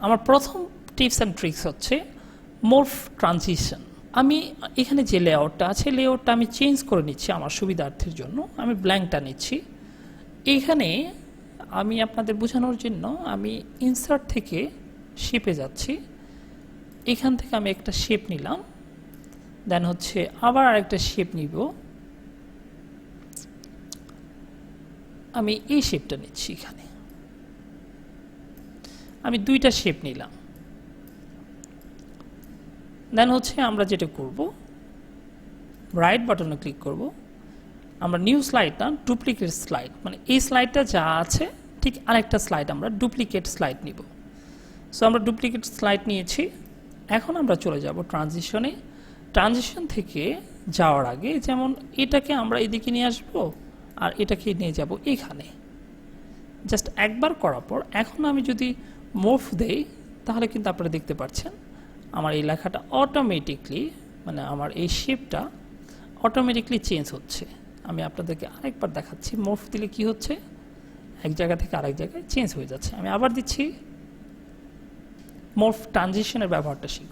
আমার প্রথম tips and tricks হচ্ছে মোরফ ট্রানজিশন আমি এখানে যে লেআউটটা আছে লেআউটটা আমি চেঞ্জ করে নিচ্ছি আমার সুবিধার্থের জন্য। আমি ব্ল্যাঙ্কটা নিচ্ছি। এখানে আমি আপনাদের বোঝানোর জন্য আমি ইনসার্ট থেকে শেপে যাচ্ছি। এখান থেকে আমি একটা শেপ নিলাম। দেন হচ্ছে আবার আরেকটা শেপ নিব। আমি এই শেপটা নিচ্ছি এখানে। আমি দুইটা শেপ নিলাম। দেন হচ্ছে আমরা যেটা করব রাইট বাটনে ক্লিক করব। আমরা নিউ স্লাইড না ডুপ্লিকেট স্লাইড মানে এই স্লাইডটা যা আছে, ঠিক আরেকটা স্লাইড আমরা ডুপ্লিকেট স্লাইড নিব। সো আমরা ডুপ্লিকেট স্লাইড নিয়েছি। এখন আমরা চলে যাব ট্রানজিশনে ট্রানজিশন থেকে যাওয়ার আগে যেমন এটাকে আমরা এদিকে নিয়ে আসব আর এটাকে নিয়ে যাব এখানে। জাস্ট একবার করার পর, এখন আমি যদি মুভ দেই তাহলে কিন্তু আপনারা দেখতে পাচ্ছেন আমার এই লেখাটা অটোমেটিকলি মানে আমার এই শেপটা অটোমেটিকলি চেঞ্জ হচ্ছে। আমি আপনাদেরকে আরেকবার দেখাচ্ছি মুভ দিলে কি হচ্ছে? এক জায়গা থেকে আরেক জায়গায় চেঞ্জ হয়ে যাচ্ছে। আমি আবার দিচ্ছি মোর্ফ ট্রানজিশনের ব্যবহারটা শিখব।